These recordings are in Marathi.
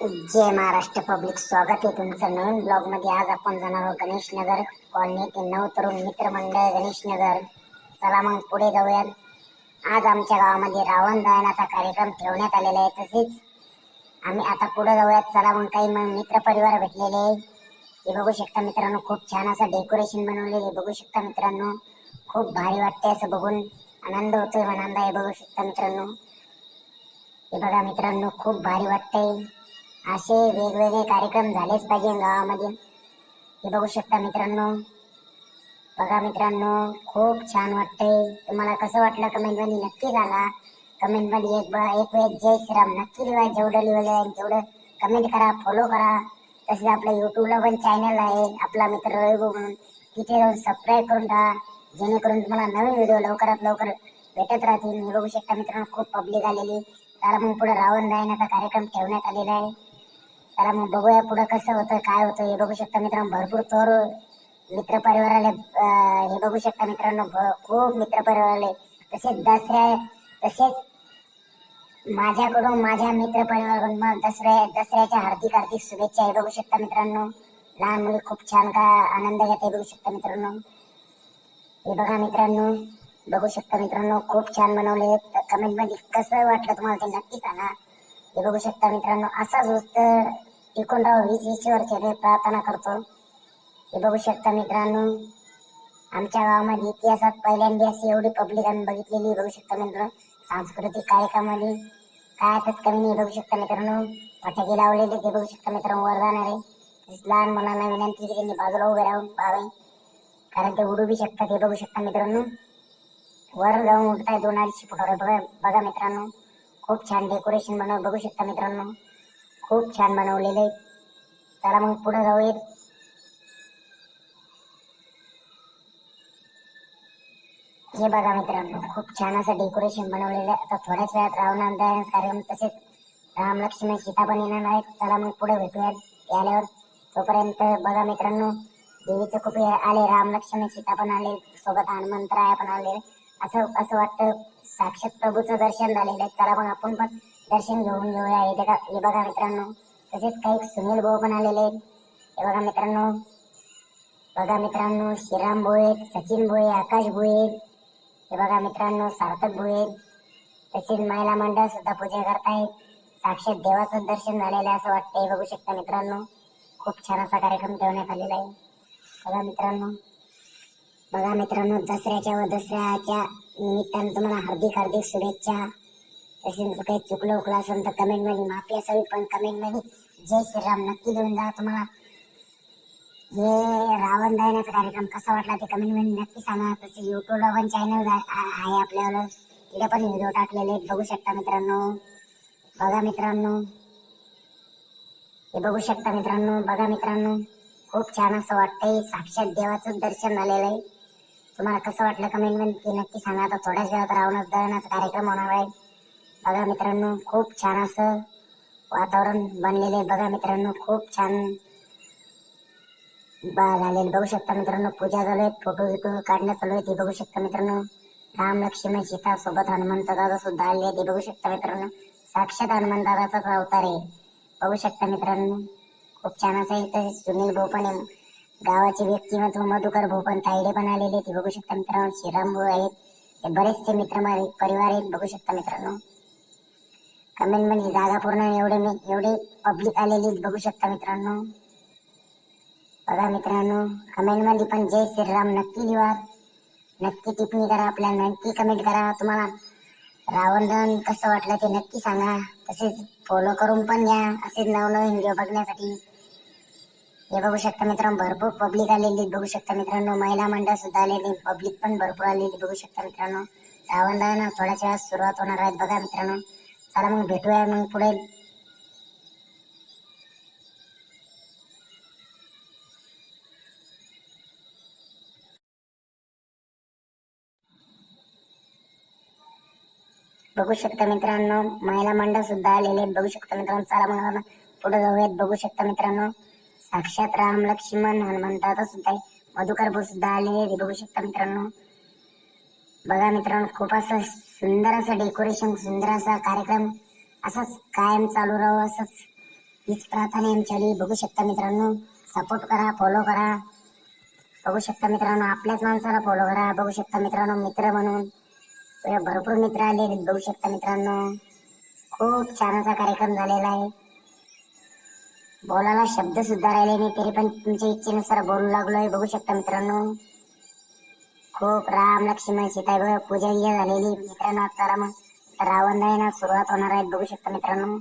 जय महाराष्ट्र पब्लिक स्वागत आहे तुमचं नवीन ब्लॉगमध्ये आज आपण जाणार आहोत गणेश नगर कॉलनी नऊ तरुण मित्रमंडळ गणेश नगर. चला मग पुढे जाऊयात. आज आमच्या गावामध्ये रावण दहनाचा कार्यक्रम ठेवण्यात आलेला आहे. तसेच आम्ही आता पुढे जाऊयात. चला मग काही मग मित्र परिवार भेटलेले आहे. हे बघू शकता मित्रांनो खूप छान असं डेकोरेशन बनवलेले आहे. बघू शकता मित्रांनो खूप भारी वाटते असं बघून. आनंद होतोय आनंद आहे बघू शकता मित्रांनो. हे बघा मित्रांनो खूप भारी वाटतंय. असे वेगवेगळे कार्यक्रम झालेच पाहिजे गावामध्ये हे बघू शकता मित्रांनो. बघा मित्रांनो खूप छान वाटतंय. तुम्हाला कसं वाटलं कमेंटमध्ये? नक्की सांगा. कमेंटमध्ये एक ब- एक वेळ जय श्रीराम. नक्की लिहा जेवढं लिहिलं आहे तेवढं कमेंट करा फॉलो करा. तसेच आपल्या युट्यूबला पण चॅनल आहे. आपला मित्र रविभाऊ म्हणून. तिथे जाऊन सबस्क्राईब करून टाका जेणेकरून तुम्हाला नवीन व्हिडिओ लवकरात लवकर भेटत राहतील. हे बघू शकता मित्रांनो खूप पब्लिक आलेली. चला मग पुढे रावण दायनाचा कार्यक्रम ठेवण्यात आलेला आहे. चला मग बघूया पुढं कसं होतं काय होतं. हे बघू शकता मित्रांनो भरपूर थोर मित्र परिवाराले हे बघू शकता मित्रांनो भ- खूप मित्र परिवाराले तसेच दसऱ्या तसेच माझ्याकडून माझ्या मित्र परिवाराकडून मग दसऱ्या दसऱ्याच्या हार्दिक हार्दिक शुभेच्छा. हे बघू शकता मित्रांनो लहान मुली खूप छान का आनंद घेत हे बघू शकता मित्रांनो. हे बघा मित्रांनो बघू शकता मित्रांनो खूप छान बनवले कमेंटमध्ये कसं वाटलं तुम्हाला ते नक्की सांगा. हे बघू शकता मित्रांनो असाच होत एकोणराव वीस हीच ईश्वरचे प्रार्थना करतो. हे बघू शकता मित्रांनो आमच्या गावामध्ये इतिहासात पहिल्यांदा अशी एवढी पब्लिक आम्ही बघितलेली बघू शकता मित्र सांस्कृतिक कार्यक्रमामध्ये काय आताच कमी नाही. बघू शकता मित्रांनो फटाके लावलेले ते बघू शकता मित्रांनो वर जाणारे. तसेच लहान मुलांना विनंती की त्यांनी बाजूला उभे राहून पाहावे. कारण ते उडू बी शकतात हे बघू शकता मित्रांनो. वर जाऊन उठताय दोन अडीचशे फुटावर. बघा बघा मित्रांनो खूप छान डेकोरेशन बनव बघू शकता मित्रांनो. खूप छान बनवलेले आहे. चला मग पुढे जाऊयात. हे बघा मित्रांनो खूप छान असं डेकोरेशन बनवलेलं आहे. आता थोड्याच वेळात रावण दहन कार्यक्रम तसेच राम लक्ष्मण सीता पण येणार आहेत. चला मग पुढे भेटूयात. आल्यावर तोपर्यंत बघा मित्रांनो देवीचं खूप हे आले राम लक्ष्मण सीता पण आले सोबत हनुमंतराया पण आले. असं असं वाटतं. साक्षात प्रभूचं दर्शन झालेलं आहे. चला मग आपण पण दर्शन घेऊन घेऊया. हे बघा हे बघा मित्रांनो तसेच काही सुनील भाऊ पण आलेले आहेत. हे बघा मित्रांनो बघा मित्रांनो श्रीराम भोये सचिन भोये आकाश भोये हे बघा मित्रांनो सार्थक भोये तसेच महिला मंडळ सुद्धा पूजा करतायत. साक्षात देवाचं दर्शन झालेलं असं वाटतंय. बघू शकता मित्रांनो खूप छान असा कार्यक्रम ठेवण्यात आलेला आहे. बघा मित्रांनो बघा मित्रांनो दसऱ्याच्या व दसऱ्याच्या निमित्तानं तुम्हाला हार्दिक हार्दिक शुभेच्छा. तसेच काही चुकलं उकलं असेल तर कमेंटमध्ये माफी असावी पण कमेंटमध्ये जय श्रीराम. नक्की लिहून जा तुम्हाला. हे रावण दहनाचा कार्यक्रम कसा वाटला ते कमेंटमध्ये नक्की सांगा. तसे युट्यूबला पण चॅनल आहे आपल्यावर. तिथे पण व्हिडिओ टाकलेले आहेत. बघू शकता मित्रांनो. बघा मित्रांनो. हे बघू शकता मित्रांनो. बघा मित्रांनो. खूप छान असं वाटतंय. साक्षात देवाचं दर्शन झालेलं आहे. तुम्हाला कसं वाटलं कमेंटमध्ये ते नक्की सांगा. आता थोड्याच वेळात रावण दहनाचा कार्यक्रम होणार आहे. बघा मित्रांनो खूप छान असं वातावरण बनलेलं आहे. बघा मित्रांनो खूप छान बा झालेलं बघू शकता मित्रांनो पूजा चालू आहेत फोटो बिटो काढणं चालू आहे. ते बघू शकता मित्रांनो. राम लक्ष्मण सीता सोबत हनुमंत दादा सुद्धा आले ते बघू शकता मित्रांनो. साक्षात हनुमान दादाचाच अवतार आहे. बघू शकता मित्रांनो. खूप छान असं आहे. तसेच सुनील भाऊ पण आहे. गावाचे व्यक्तिमत्व मधुकर भाऊ पण तायडे पण आलेले ते बघू शकता मित्रांनो. श्रीराम भाऊ आहेत. ते बरेचसे मित्र परिवार आहेत. बघू शकता मित्रांनो. कमेंटमध्ये जागा पूर्ण एवढे मी एवढे पब्लिक आलेली बघू शकता मित्रांनो. बघा मित्रांनो कमेंटमध्ये पण जय श्रीराम नक्की लिहा. नक्की टिप्पणी करा आपल्याला नक्की कमेंट करा. तुम्हाला रावण कसं वाटलं ते नक्की सांगा. तसेच फॉलो करून पण घ्या असेच नवनवीन व्हिडिओ बघण्यासाठी. हे बघू शकता मित्रांनो भरपूर पब्लिक आलेली आहेत. बघू शकता मित्रांनो. महिला मंडळ सुद्धा आलेली पब्लिक पण भरपूर आलेली बघू शकता मित्रांनो. रावण दहन थोड्याच वेळात सुरुवात होणार आहेत बघा मित्रांनो. चला मग भेटूया मग पुढे. बघू शकता मित्रांनो महिला मंडळ सुद्धा आलेले आहेत. बघू शकता मित्रांनो चला मग पुढे जाऊयात. बघू शकता मित्रांनो साक्षात राम लक्ष्मण हनुमंतात सुद्धा मधुकर सुद्धा आलेले बघू शकता मित्रांनो. बघा मित्रांनो खूप असं सुंदर असं डेकोरेशन सुंदर असा कार्यक्रम असाच कायम चालू राहू असंच हीच प्रार्थना आमच्याली बघू शकता मित्रांनो सपोर्ट करा फॉलो करा. बघू शकता मित्रांनो आपल्याच माणसाला फॉलो करा. बघू शकता मित्रांनो मित्र म्हणून. भरपूर मित्र आले. बघू शकता मित्रांनो खूप छान असा कार्यक्रम झालेला आहे. बोलायला शब्द सुद्धा राहिले नाही तरी पण तुमच्या इच्छेनुसार बोलू लागलोय. बघू शकता मित्रांनो. खूप राम लक्ष्मण सीताय पूजा बिजा झालेली. मित्रांनो आता मग. रावण सुरुवात होणार आहे. बघू शकता मित्रांनो.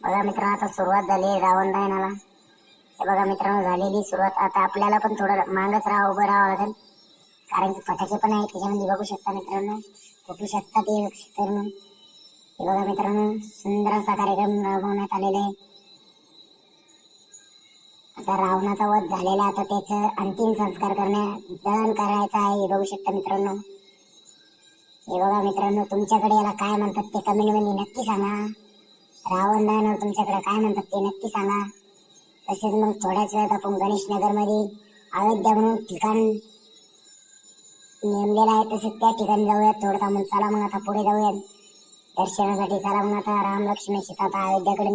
बघा मित्रांनो आता सुरुवात झाली आहे रावण दहनाला हे बघा मित्रांनो झालेली सुरुवात. आता आपल्याला पण थोडं मागच राहा उभं राहावं लागेल. कारण की फटाके पण आहेत त्याच्यामध्ये बघू शकता मित्रांनो. कुठू शकता ते बघू शकता हे बघा मित्रांनो सुंदर असा कार्यक्रम राबवण्यात आलेला आहे. आता रावणाचा वध झालेला आहे, आता त्याचं अंतिम संस्कार करण्या दहन करायचं आहे. हे बघू शकता मित्रांनो. हे बघा मित्रांनो तुमच्याकडे याला काय म्हणतात ते कमेंटमध्ये नक्की सांगा. रावण दहनावर तुमच्याकडे काय म्हणतात ते नक्की सांगा. तसेच मग थोड्याच वेळात आपण गणेश नगरमध्ये अयोध्या म्हणून ठिकाण नेमलेलं आहे तसेच त्या ठिकाणी जाऊयात थोडं थांबून. चला मग आता पुढे जाऊयात. दर्शनासाठी चला मग आता राम लक्ष्मी सीता आता अयोध्याकडे